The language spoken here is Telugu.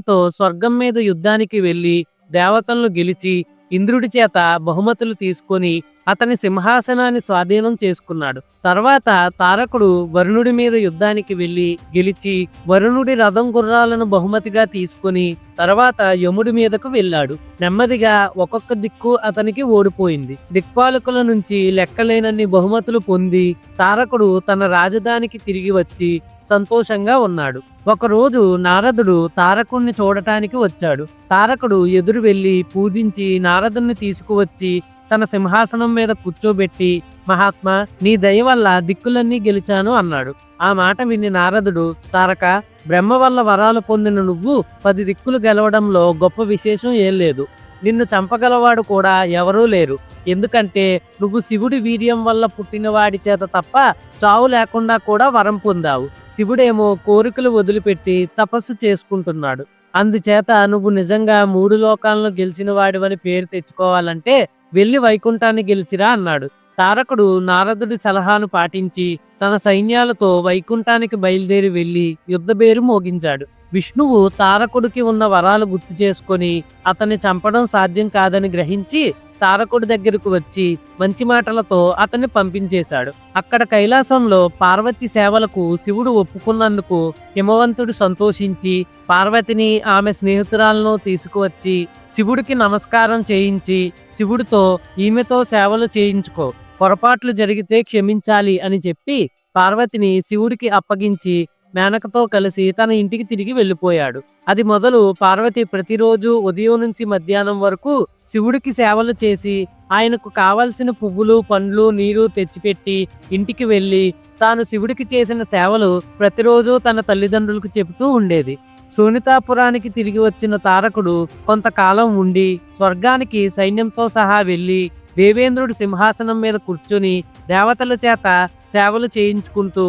తో స్వర్గం మీద యుద్ధానికి వెళ్ళి దేవతలను గెలిచి ఇంద్రుడి చేత బహుమతులు తీసుకొని అతని సింహాసనాన్ని స్వాధీనం చేసుకున్నాడు. తర్వాత తారకుడు వరుణుడి మీద యుద్ధానికి వెళ్ళి గెలిచి వరుణుడి రథం గుర్రాలను బహుమతిగా తీసుకొని తర్వాత యముడి మీదకు వెళ్ళాడు. నెమ్మదిగా ఒక్కొక్క దిక్కు అతనికి ఓడిపోయింది. దిక్పాలకుల నుంచి లెక్కలేనన్ని బహుమతులు పొంది తారకుడు తన రాజధానికి తిరిగి వచ్చి సంతోషంగా ఉన్నాడు. ఒకరోజు నారదుడు తారకుణ్ణి చూడటానికి వచ్చాడు. తారకుడు ఎదురు వెళ్ళి పూజించి నారదుణ్ణి తీసుకువచ్చి తన సింహాసనం మీద కూర్చోబెట్టి మహాత్మా నీ దయ వల్ల దిక్కులన్నీ గెలిచాను అన్నాడు. ఆ మాట విని నారదుడు తారక బ్రహ్మ వల్ల వరాలు పొందిన నువ్వు పది దిక్కులు గెలవడంలో గొప్ప విశేషం ఏం లేదు. నిన్ను చంపగలవాడు కూడా ఎవరూ లేరు. ఎందుకంటే నువ్వు శివుడి వీర్యం వల్ల పుట్టినవాడి చేత తప్ప చావు లేకుండా కూడా వరం పొందావు. శివుడేమో కోరికలు వదిలిపెట్టి తపస్సు చేసుకుంటున్నాడు. అందుచేత నువ్వు నిజంగా మూడు లోకాలను గెలిచిన వాడివని పేరు తెచ్చుకోవాలంటే వెళ్ళి వైకుంఠాన్ని గెలిచిరా అన్నాడు. తారకుడు నారదుడి సలహాను పాటించి తన సైన్యాలతో వైకుంఠానికి బయలుదేరి వెళ్ళి యుద్ధబేరు మోగించాడు. విష్ణువు తారకుడికి ఉన్న వరాలు గుర్తు చేసుకొని అతన్ని చంపడం సాధ్యం కాదని గ్రహించి తారకుడి దగ్గరకు వచ్చి మంచి మాటలతో అతన్ని పంపించేశాడు. అక్కడ కైలాసంలో పార్వతి సేవలకు శివుడు ఒప్పుకున్నందుకు హిమవంతుడు సంతోషించి పార్వతిని ఆమె స్నేహితురాలను తీసుకువచ్చి శివుడికి నమస్కారం చేయించి శివుడితో ఈమెతో సేవలు చేయించుకో పొరపాట్లు జరిగితే క్షమించాలి అని చెప్పి పార్వతిని శివుడికి అప్పగించి మేనకతో కలిసి తన ఇంటికి తిరిగి వెళ్ళిపోయాడు. అది మొదలు పార్వతి ప్రతిరోజు ఉదయం నుంచి మధ్యాహ్నం వరకు శివుడికి సేవలు చేసి ఆయనకు కావలసిన పువ్వులు పండ్లు నీరు తెచ్చిపెట్టి ఇంటికి వెళ్ళి తాను శివుడికి చేసిన సేవలు ప్రతిరోజు తన తల్లిదండ్రులకు చెబుతూ ఉండేది. సునీతాపురానికి తిరిగి వచ్చిన తారకుడు కొంతకాలం ఉండి స్వర్గానికి సైన్యంతో సహా వెళ్ళి దేవేంద్రుడి సింహాసనం మీద కూర్చుని దేవతల చేత సేవలు చేయించుకుంటూ